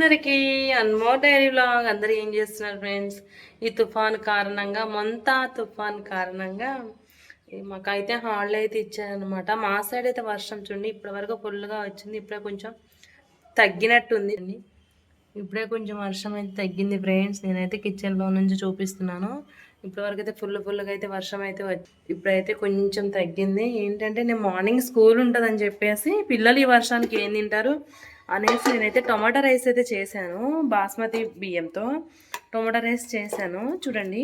అందరికీ అన్మో dairy blog అందరూ ఏం చేస్తున్నారు ఫ్రెండ్స్? ఈ తుఫాన్ కారణంగా మొంతా తుఫాన్ కారణంగా మాకైతే హాలిడే అయితే ఇచ్చారనమాట మా సైడ్ అయితే వర్షం చూడండి ఇప్పటి వరకు ఫుల్గా వచ్చింది ఇప్పుడే కొంచెం తగ్గినట్టుంది. ఇప్పుడే కొంచెం వర్షం అయితే తగ్గింది ఫ్రెండ్స్ నేనైతే కిచెన్లో నుంచి చూపిస్తున్నాను. ఇప్పటి వరకు అయితే ఫుల్ ఫుల్గా అయితే వర్షం అయితే వచ్చి ఇప్పుడైతే కొంచెం తగ్గింది. ఏంటంటే నేను మార్నింగ్ స్కూల్ ఉంటుందని చెప్పేసి పిల్లలు ఈ వర్షానికి ఏం తింటారు? అనేసి నేనైతే టొమాటో రైస్ అయితే చేశాను. బాస్మతి బియ్యంతో టొమాటో రైస్ చేశాను. చూడండి.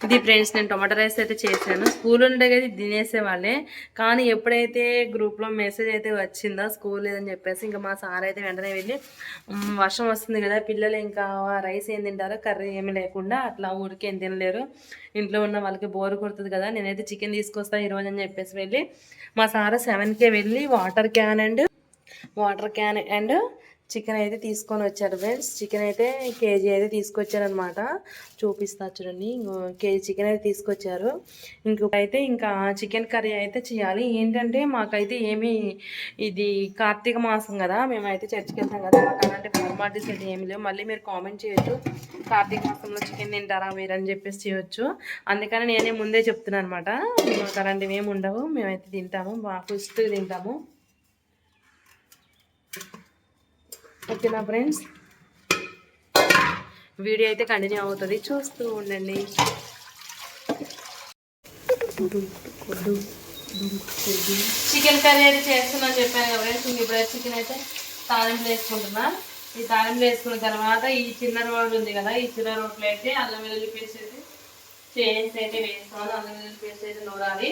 ఇది ఫ్రెండ్స్ నేను టొమాటో రైస్ అయితే చేశాను. స్కూల్ ఉండే కదా తినేసేవాళ్ళే. కానీ ఎప్పుడైతే గ్రూప్లో మెసేజ్ అయితే వచ్చిందో స్కూల్ లేదని చెప్పేసి ఇంకా మా సార్ అయితే వెంటనే వెళ్ళి వర్షం వస్తుంది కదా పిల్లలు ఇంకా రైస్ ఏం తింటారో కర్రీ ఏమి లేకుండా అట్లా ఊరికి ఏం తినలేరు. ఇంట్లో ఉన్న వాళ్ళకి బోర్ కొడుతుంది కదా నేనైతే చికెన్ తీసుకొస్తా ఈరోజు అని చెప్పేసి వెళ్ళి మా సార్ సెవెన్కే వెళ్ళి water can and water can and chicken అయితే తీసుకొని వచ్చారు ఫ్రెండ్స్. చికెన్ అయితే కేజీ అయితే తీసుకొచ్చారనమాట చూపిస్తా చూడండి. ఇంకో కేజీ చికెన్ అయితే తీసుకొచ్చారు. ఇంకొకైతే ఇంకా చికెన్ కర్రీ అయితే చేయాలి. ఏంటంటే మాకైతే ఏమి ఇది కార్తీక మాసం కదా మేమైతే చర్చికి వెళ్తాం కదా మాకు అలాంటి ఫార్మాలిటీస్ అయితే ఏమి లేవు. మళ్ళీ మీరు కామెంట్ చేయొచ్చు. కార్తీక మాసంలో చికెన్ తింటారా మీరు అని చెప్పేసి చేయొచ్చు. అందుకని నేనే ముందే చెప్తున్నాను అనమాట మాకు అలాంటివి ఏమి ఉండవు. మేమైతే తింటాము. బాగా పుష్టిగా తింటాము. ఓకేనా ఫ్రెండ్స్? వీడియో అయితే కంటిన్యూ అవుతుంది. చూస్తూ ఉండండి. చికెన్ కర్రీ అయితే చేస్తున్నాను చెప్పాను కదా ఫ్రెండ్స్. ఇంక ఇప్పుడైతే చికెన్ అయితే తాలింపులు వేసుకుంటున్నా. ఈ తాలింపులు వేసుకున్న తర్వాత ఈ చిన్న రోడ్ ఉంది కదా ఈ చిన్న రోడ్లో అయితే అల్లం వెల్లుల్లి పేస్ట్ అయితే చేసి అయితే వేసుకోవాలి అల్లం వెల్లుల్లి పేస్ట్ అయితే నూరాలి.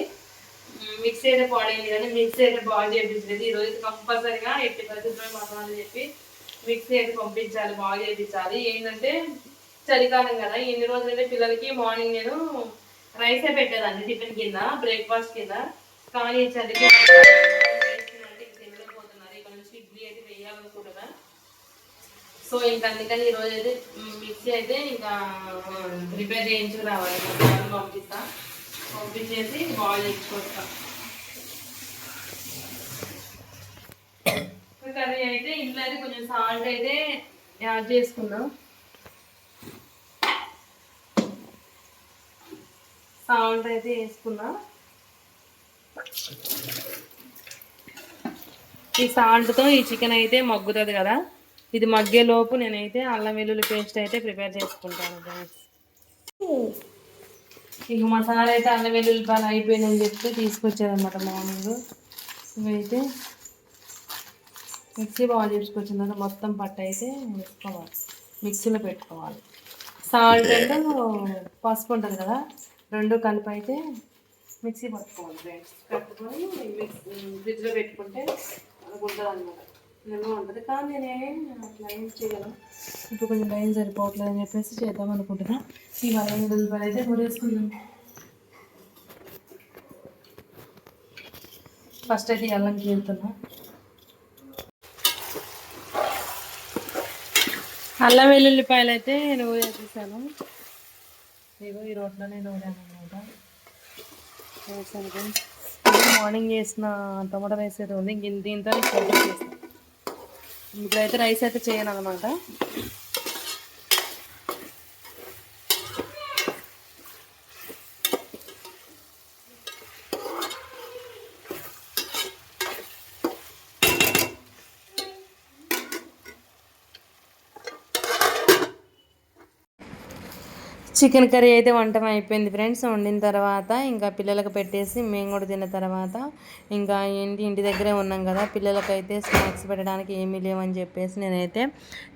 మిక్సీ అయితే పాడైంది కానీ మిక్సీ అయితే బాగా చేయించలేదు ఈ రోజు కంపల్సరిగా ఎట్టి పరిస్థితుల్లో మసాలా చెప్పి మిక్సీ అయితే పంపించాలి బాయిల్ చేయించాలి ఏంటంటే చలికాలం కదా ఎన్ని రోజులంటే పిల్లలకి మార్నింగ్ నేను రైసే పెట్టేదాన్ని టిఫిన్ కింద బ్రేక్ఫాస్ట్ కింద. కానీ ఈ చలికి తినలేకపోతున్నారు ఇక్కడ నుంచి ఇడ్లీ అయితే వేయాలనుకుంటున్నా. సో ఇంకా అందుకని ఈ అయితే మిక్సీ అయితే ఇంకా ప్రిపేర్ చేయించుకు రావాలి పంపిస్తా. పంపించేసి బాయిల్ చేసుకొస్తాను కర్రీ అయితే ఇంట్లో అయితే కొంచెం సాల్ట్ అయితే యాడ్ చేసుకున్నాం సాల్ట్ అయితే వేసుకున్నా ఈ సాల్ట్తో ఈ చికెన్ అయితే మగ్గుతుంది కదా. ఇది మగ్గే లోపు నేనైతే అల్లం వెల్లుల్లి పేస్ట్ అయితే ప్రిపేర్ చేసుకుంటాను ఇక మసాలా అయితే అల్లం వెల్లుల్లిపాయలు అయిపోయిందని చెప్తే తీసుకొచ్చారనమాట మార్నింగ్. ఇవైతే మిక్సీ బాగా చేసుకొచ్చిన తర్వాత మొత్తం పట్టు అయితే వేసుకోవాలి. మిక్సీలో పెట్టుకోవాలి. సాల్ట్ అండ్ పసుపు ఉంటుంది కదా రెండు కలిపి అయితే మిక్సీ పట్టుకోవాలి ఫ్రెండ్స్ కట్టుకొని మిక్సీ ఫ్రిడ్జ్లో పెట్టుకుంటే మనకు ఉంటుంది అనమాట ఉంటుంది. కానీ నేనేం ఏం చేయగలను ఇప్పుడు కొంచెం టైం సరిపోవట్లేదు అని చెప్పేసి చేద్దాం అనుకుంటున్నా. ఈ వల్ల ఉల్లిపాయలు అయితే కొరేసుకుందాం. ఫస్ట్ అయితే ఈ అల్లంకి వెళ్తున్నా అల్లం వెల్లుల్లిపాయలు అయితే నేను వేసేసాను ఇదిగో ఈ రోడ్లోనే నేను అనమాట వేసాను మార్నింగ్ చేసిన టమాటో రైస్ అయితే ఉంది. ఇంక దీంతో కర్రీ ఇంట్లో అయితే రైస్ అయితే చేయను అనమాట చికెన్ కర్రీ అయితే వంటం అయిపోయింది ఫ్రెండ్స్. వండిన తర్వాత ఇంకా పిల్లలకు పెట్టేసి మేము కూడా తిన్న తర్వాత ఇంకా ఏంటి ఇంటి దగ్గరే ఉన్నాం కదా పిల్లలకైతే స్నాక్స్ పెట్టడానికి ఏమీ లేవని చెప్పేసి నేనైతే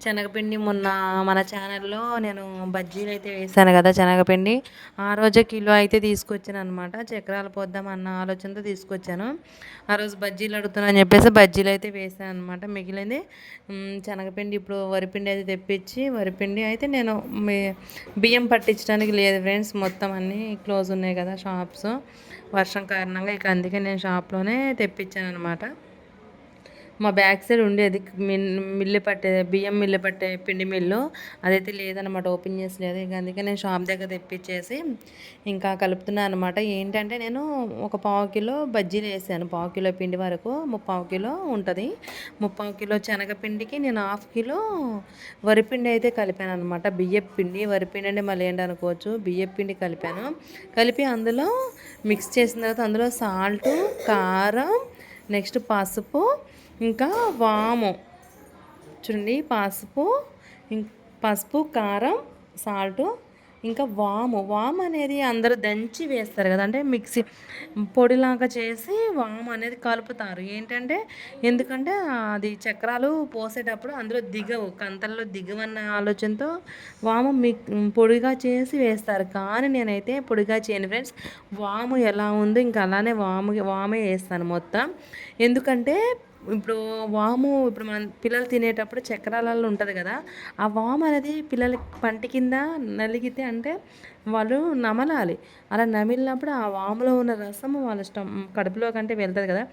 శనగపిండి మొన్న మన ఛానల్లో నేను బజ్జీలు అయితే వేసాను కదా శనగపిండి. ఆ రోజే కిలో అయితే తీసుకొచ్చాను అనమాట చక్రాలు పోద్దాం అన్న ఆలోచనతో తీసుకొచ్చాను. ఆ రోజు బజ్జీలు అడుగుతున్నా అని చెప్పేసి బజ్జీలు అయితే వేసాను అనమాట మిగిలింది శనగపిండి ఇప్పుడు వరిపిండి అయితే తెప్పించి వరిపిండి అయితే నేను మీ- బియ్యం తెచ్చడానికి లేదు ఫ్రెండ్స్. మొత్తం అన్నీ క్లోజ్ ఉన్నాయి కదా షాప్స్. వర్షం కారణంగా ఇక అందుకే నేను షాప్లోనే తెప్పించాను అనమాట మా బ్యాక్ సైడ్ ఉండేది మిల్ మిల్లు పట్టే బియ్యం మిల్లు పట్టే పిండి మిల్లు. అదైతే లేదనమాట ఓపెన్ చేసి లేదు ఇంకా అందుకే నేను షాప్ దగ్గర తెప్పించేసి ఇంకా కలుపుతున్నాను అనమాట ఏంటంటే నేను ఒక పావు కిలో బజ్జీలు వేసాను. పావు కిలో పిండి వరకు ముప్పావు కిలో ఉంటుంది. ముప్పావు కిలో శనగపిండికి నేను హాఫ్ కిలో వరిపిండి అయితే కలిపాను అనమాట బియ్యపు పిండి వరిపిండి అంటే మళ్ళీ ఏంటి అనుకోవచ్చు బియ్యపు పిండి కలిపాను. కలిపి అందులో మిక్స్ చేసిన తర్వాత అందులో సాల్ట్ కారం నెక్స్ట్ పసుపు ఇంకా వాము. చూడండి పసుపు పసుపు కారం సాల్ట్ ఇంకా వాము. వాము అనేది అందరూ దంచి వేస్తారు కదా అంటే మిక్సీ పొడిలాగా చేసి వాము అనేది కలుపుతారు. ఏంటంటే ఎందుకంటే అది చక్రాలు పోసేటప్పుడు అందులో దిగవు కంతల్లో దిగవన్న ఆలోచనతో వాము మిక్ పొడిగా చేసి వేస్తారు. కానీ నేనైతే పొడిగా చేయను ఫ్రెండ్స్. వాము ఎలా ఉందో ఇంకా అలానే వాము వామే వేస్తాను మొత్తం. ఎందుకంటే ఇప్పుడు వాము ఇప్పుడు మనం పిల్లలు తినేటప్పుడు చక్రాలలో ఉంటుంది కదా ఆ వాము అనేది పిల్లలకి పంటి కింద నలిగితే అంటే వాళ్ళు నమలాలి. అలా నమిలినప్పుడు ఆ వాములో ఉన్న రసం వాళ్ళ స్టమ్ కడుపులో కంటే వెళ్తుంది కదా.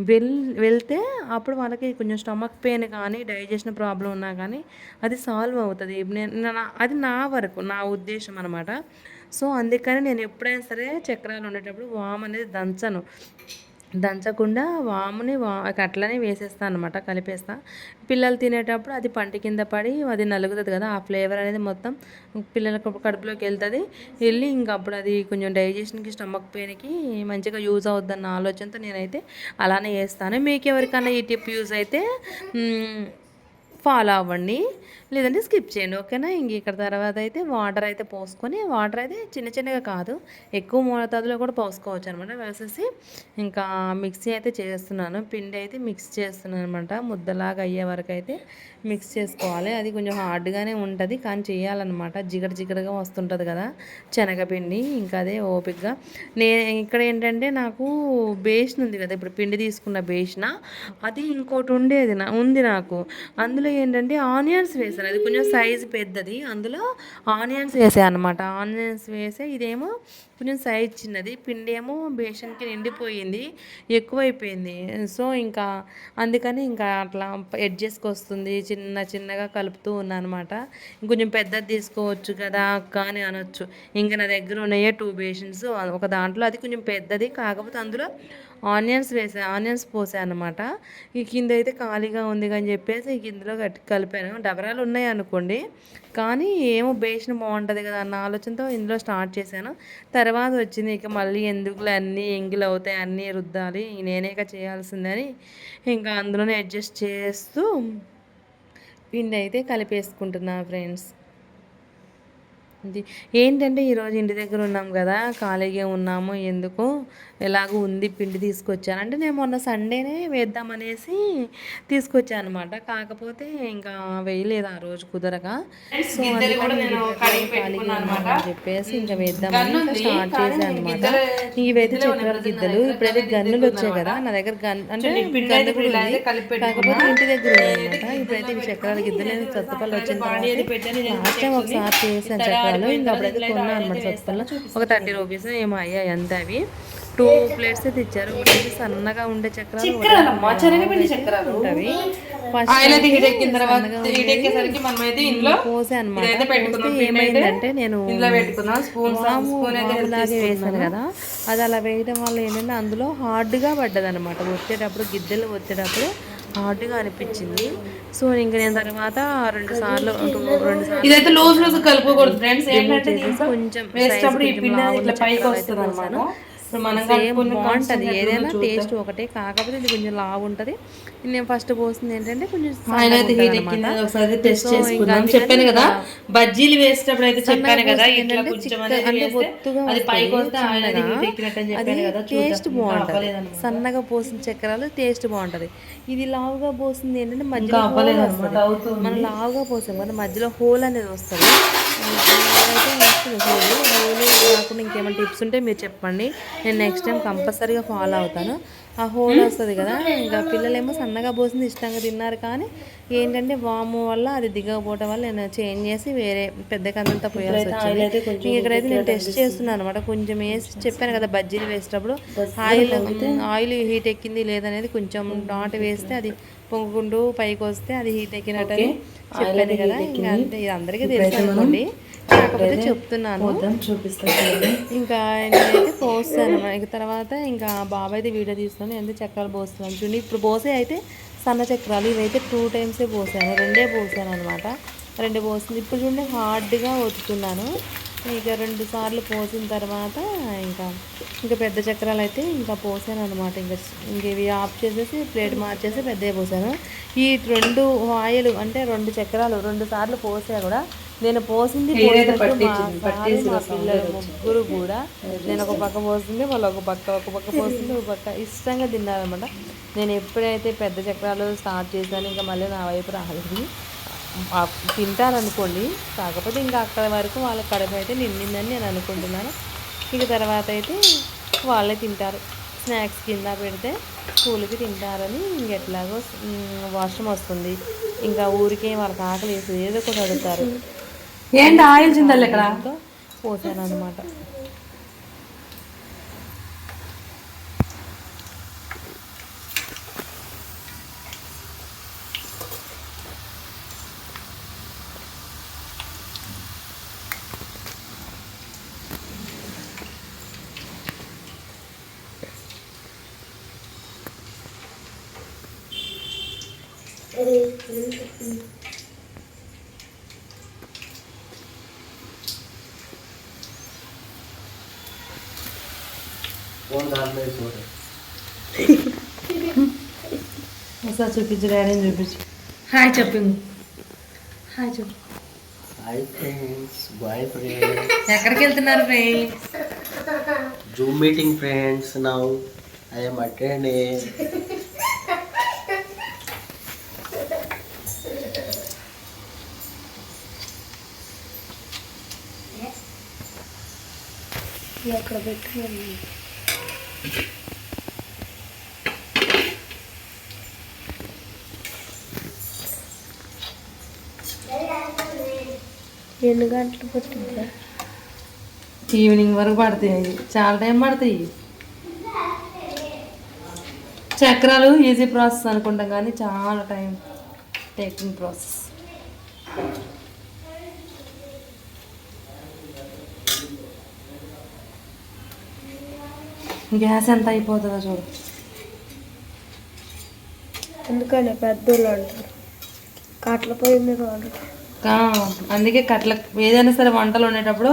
వెల్ వెళ్తే అప్పుడు వాళ్ళకి కొంచెం స్టమక్ పెయిన్ కానీ డైజెషన్ ప్రాబ్లం ఉన్నా కానీ అది సాల్వ్ అవుతుంది. నేను నా- అది నా వరకు నా ఉద్దేశం అనమాట సో అందుకని నేను ఎప్పుడైనా సరే చక్రాలు ఉండేటప్పుడు వామ్ అనేది దంచను. దంచకుండా వాముని వా అట్లనే వేసేస్తాను అనమాట కలిపేస్తా. పిల్లలు తినేటప్పుడు అది పంటి కింద పడి అది నలుగుతుంది కదా ఆ ఫ్లేవర్ అనేది మొత్తం పిల్లల కడుపులోకి వెళ్తుంది. వెళ్ళి ఇంకా అప్పుడు అది కొంచెం డైజెషన్కి స్టమక్ పెయిన్కి మంచిగా యూజ్ అవుద్దన్న ఆలోచనతో నేనైతే అలానే వేస్తాను మీకు ఎవరికైనా ఈ టిప్ యూజ్ అయితే ఫాలో అవ్వండి. లేదంటే స్కిప్ చేయండి ఓకేనా? ఇంక ఇక్కడ తర్వాత అయితే వాటర్ అయితే పోసుకొని వాటర్ అయితే చిన్న చిన్నగా కాదు ఎక్కువ మోతాదులో కూడా పోసుకోవచ్చు అనమాట వేసేసి ఇంకా మిక్సీ అయితే చేస్తున్నాను. పిండి అయితే మిక్స్ చేస్తున్నాను అనమాట ముద్దలాగా అయ్యే వరకు అయితే మిక్స్ చేసుకోవాలి. అది కొంచెం హార్డ్గానే ఉంటుంది కానీ చేయాలన్నమాట. జిగట జిగటగా వస్తుంటుంది కదా శనగపిండి ఇంకా అదే ఓపిక్గా నేను ఇక్కడ ఏంటంటే నాకు బేషన్ ఉంది కదా ఇప్పుడు పిండి తీసుకున్న బేషన? అది ఇంకోటి ఉండేది నా ఉంది నాకు. అందులో ఏంటంటే ఆనియన్స్ వేసాను అది కొంచెం సైజు పెద్దది. అందులో ఆనియన్స్ వేసాను అనమాట ఆనియన్స్ వేసే ఇదేమో కొంచెం సైజ్ చిన్నది పిండి ఏమో బేషన్కి నిండిపోయింది ఎక్కువైపోయింది. సో ఇంకా అందుకని ఇంకా అట్లా ఎడ్జెస్కి వస్తుంది చిన్న చిన్నగా కలుపుతూ ఉన్నాను అనమాట ఇంకొంచెం పెద్దది తీసుకోవచ్చు కదా అక్క అని అనొచ్చు. ఇంకా నా దగ్గర ఉన్నాయే టూ బేషన్స్. ఒక దాంట్లో అది కొంచెం పెద్దది కాకపోతే అందులో ఆనియన్స్ వేసా ఆనియన్స్ పోసా అనమాట ఈ కింద అయితే ఖాళీగా ఉంది అని చెప్పేసి ఈ కిందలో కట్టి కలిపాను. డబరాలు ఉన్నాయి అనుకోండి కానీ ఏమో బేషన్ బాగుంటుంది కదా అన్న ఆలోచనతో ఇందులో స్టార్ట్ చేశాను. తర్వాత వచ్చింది ఇక మళ్ళీ ఎందుకులే అన్నీ ఎంగిల్ అవుతాయి అన్నీ రుద్దాలి నేనేక చేయాల్సిందని ఇంకా అందులోనే అడ్జస్ట్ చేస్తూ పిండి అయితే కలిపేసుకుంటున్నా ఫ్రెండ్స్. ఇది ఏంటంటే ఈరోజు ఇంటి దగ్గర ఉన్నాం కదా ఖాళీగా ఉన్నాము ఎందుకు? ఎలాగో ఉంది పిండి తీసుకొచ్చాను అంటే నేను మొన్న సండేనే వేద్దామనేసి తీసుకొచ్చాను అనమాట కాకపోతే ఇంకా వేయలేదు ఆ రోజు కుదరక. సో అని చెప్పేసి ఇంకా ఇంకా స్టార్ట్ చేశాను అనమాట ఇవైతే చక్రాల గిద్దలు ఇప్పుడైతే గన్నులు వచ్చాయి కదా నా దగ్గర గన్ అంటే గన్ను కూడా ఉంది కాకపోతే ఇంటి దగ్గర ఉందన్నమాట ఇప్పుడైతే ఇవి చక్రాల గిద్దలు నేను సత్తుపల్లి వచ్చిన తర్వాత లాస్ట్ టైం ఒకసారి చేశాను చక్రాలు. ఇంకా అప్పుడైతే కొన్నాను అనమాట సత్తుపల్లి ఒక థర్టీ రూపీస్ ఏమో అయ్యాయి అంత అవి. టూ ప్లేట్స్ అయితే ఇచ్చారు ఒకటి సన్నగా ఉండే చక్రాలు ఉంటవి. అయితే హీట్ ఎక్కిన తర్వాత హీట్ ఎక్కేసరికి మనం అయితే ఇంట్లో పోసే అనమాట ఇదైతే పెట్టుకున్నాం. పోస్తే పిండి అయితే ఏమైందంటే నేను ఇందులో వేసాను కదా. అది అలా వేయడం వల్ల ఏంటంటే అందులో హార్డ్గా పడ్డది అనమాట వచ్చేటప్పుడు గిద్దెలు వచ్చేటప్పుడు హార్డ్గా అనిపించింది. సో ఇంకా నేను తర్వాత రెండు సార్లు రెండు సార్లు ఇదైతే లూజ్ లూజ్ కలుపుకూడదు ఫ్రెండ్స్ ఏంటంటే కొంచెం వేసేటప్పుడు ఈ పిండి ఇట్లా పైకి వస్తుంది అనమాట. ఇప్పుడు మనం బాగుంటుంది ఏదైనా. టేస్ట్ ఒకటే. కాకపోతే ఇది కొంచెం లావు ఉంటుంది నేను ఫస్ట్ పోసింది ఏంటంటే కొంచెం అయితే ఒకసారి టెస్ట్ చేసుకున్నాం చెప్పాను కదా బజ్జీలు వేసేటప్పుడు అయితే చెప్పాను కదా అది టేస్ట్ బాగుంటుంది. సన్నగా పోసిన చక్రాలు టేస్ట్ బాగుంటుంది. ఇది లావుగా పోసింది ఏంటంటే మధ్యలో మనం లావుగా పోసాం కదా మధ్యలో హోల్ అనేది వస్తుంది. వస్తుంది హోల్ హోల్ కాకుండా ఇంకేమైనా టిప్స్ ఉంటే మీరు చెప్పండి. నేను నెక్స్ట్ టైం కంపల్సరీగా ఫాలో అవుతాను. ఆ హోల్ వస్తుంది కదా ఇంకా పిల్లలేమో సన్నగా పోసింది ఇష్టంగా తిన్నారు కానీ ఏంటంటే వాము వల్ల అది దిగకపోవడం వల్ల నేను చేంజ్ చేసి వేరే పెద్ద కందంతా పోయాల్సి వచ్చింది. ఇక్కడైతే నేను టెస్ట్ చేస్తున్నాను అనమాట కొంచెం వేసి చెప్పాను కదా బజ్జీలు వేసేటప్పుడు ఆయిల్ ఆయిల్ హీట్ ఎక్కింది లేదనేది కొంచెం డాట్ వేస్తే అది పొంగుకుంటూ పైకి వస్తే అది హీట్ ఎక్కినట్టని చెప్పాను కదా. ఇంకా అంతే ఇది అందరికీ తెలుసు అనుకోండి. కాకపోతే చెప్తున్నాను. ఇంకా నేనైతే పోస్తాను. ఇక తర్వాత ఇంకా బాబాయ్ అయితే వీడియో తీస్తున్నాను. ఎంత చక్రాలు పోస్తున్నాను చూడండి. ఇప్పుడు పోసే అయితే సన్న చక్రాలు. ఇవైతే టూ టైమ్సే పోసాను. రెండే పోసాను అనమాట రెండు పోసింది. ఇప్పుడు చూడండి హార్డ్గా ఒత్తుతున్నాను. ఇక రెండు సార్లు పోసిన తర్వాత ఇంకా ఇంకా పెద్ద చక్రాలు అయితే ఇంకా పోసాను అనమాట ఇంకా ఇంక ఇవి ఆఫ్ చేసేసి ప్లేట్ మార్చేసి పెద్దవి పోసాను. ఈ రెండు ఆయిల్ అంటే రెండు చక్రాలు రెండు సార్లు పోసా కూడా నేను పోసింది ముగ్గురు కూడా నేను ఒక పక్క పోస్తుంది వాళ్ళు ఒక పక్క ఒక పక్క పోస్తుంది ఒక పక్క ఇష్టంగా తిన్నారనమాట నేను ఎప్పుడైతే పెద్ద చక్రాలు స్టార్ట్ చేశాను ఇంకా మళ్ళీ నా వైపు రాలేదు. తింటారనుకోండి. కాకపోతే ఇంకా అక్కడ వరకు వాళ్ళ కడుపు అయితే నిండిందని నేను అనుకుంటున్నాను. ఇక తర్వాత అయితే వాళ్ళే తింటారు. స్నాక్స్ కింద పెడితే స్కూల్కి తింటారని ఇంకెట్లాగో వాష్రూమ్ వస్తుంది. ఇంకా ఊరికే వాళ్ళకి ఆకలి వేసి ఏదో ఒకటి అడుగుతారు. ఏంటి ఆయిల్ పోసాను అనమాట ఒకసారి చూపించు డాడీని చూపించు. హాయ్ చెప్పింది హాయ్ చెప్పు. హాయ్ ఫ్రెండ్స్ బాయ్ ఫ్రెండ్స్ ఎక్కడికి వెళ్తున్నారు friends Zoom meeting friends now I అక్కడ attending ఎన్ని గంటలు పట్టిందా ఈవినింగ్ వరకు పడతాయి. అవి చాలా టైం పడతాయి. చక్రాలు ఈజీ ప్రాసెస్ అనుకుంటాం కానీ చాలా టైం టేకింగ్ ప్రాసెస్. గ్యాస్ ఎంత అయిపోతుందో చూడు. ఎందుకని పెద్దోళ్ళు అంటారు. కట్ల పొయ్యి మీద అందుకే కట్టెల ఏదైనా సరే వంటలు వండేటప్పుడు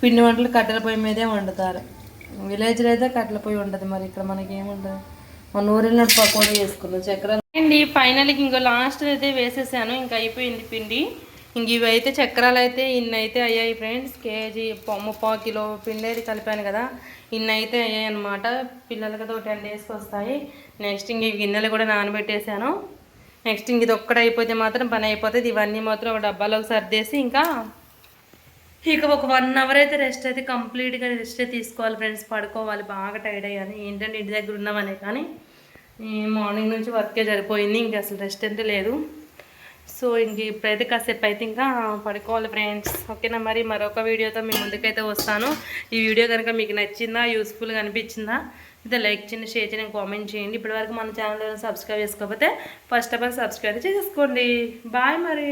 పిండి వంటలు కట్టెల పొయ్యి మీదే వండుతారు. విలేజ్లో అయితే కట్టెల పొయ్యి ఉండదు మరి ఇక్కడ మనకి ఏముంటుంది మన ఊరిలో పకోడీ చేసుకున్నాం చక్కెర అండి ఫైనల్కి ఇంకో లాస్ట్ అయితే వేసేసాను ఇంకా అయిపోయింది పిండి. ఇంక ఇవైతే చక్రాలు అయితే ఇన్ని అయితే అయ్యాయి ఫ్రెండ్స్. కేజీ ప- ముప్పావు కిలో పిండి అయితే కలిపాను కదా. ఇన్ని అయితే అయ్యాయి అనమాట పిల్లలకి అయితే ఒక టెన్ డేస్కి వస్తాయి. నెక్స్ట్ ఇంక ఈ గిన్నెలు కూడా నానబెట్టేశాను. నెక్స్ట్ ఇంక ఇది ఒక్కటి అయిపోతే మాత్రం పని అయిపోతుంది. ఇవన్నీ మాత్రం ఒక డబ్బాలోకి సర్దేసి ఇంకా ఇక ఒక వన్ అవర్ అయితే రెస్ట్ అయితే కంప్లీట్గా రెస్ట్ తీసుకోవాలి ఫ్రెండ్స్. పడుకోవాలి. బాగా టైర్డ్ అయ్యాను. ఏంటంటే ఇంటి దగ్గర ఉన్నామనే కానీ ఈ మార్నింగ్ నుంచి వర్కే సరిపోయింది. ఇంక అసలు రెస్ట్ అంటే లేదు. సో ఇంక ఇప్పుడైతే కాసేపు అయితే ఇంకా పడుకోవాలి ఫ్రెండ్స్ ఓకేనా మరి? మరొక వీడియోతో మీ ముందుకైతే వస్తాను. ఈ వీడియో కనుక మీకు నచ్చిందా యూస్ఫుల్గా అనిపించిందా అయితే లైక్ చేయండి షేర్ చేయండి కామెంట్ చేయండి. ఇప్పటివరకు మన ఛానల్ సబ్స్క్రైబ్ చేసుకోకపోతే ఫస్ట్ ఆఫ్ ఆల్ సబ్స్క్రైబ్ చేసుకోండి బాయ్ మరి.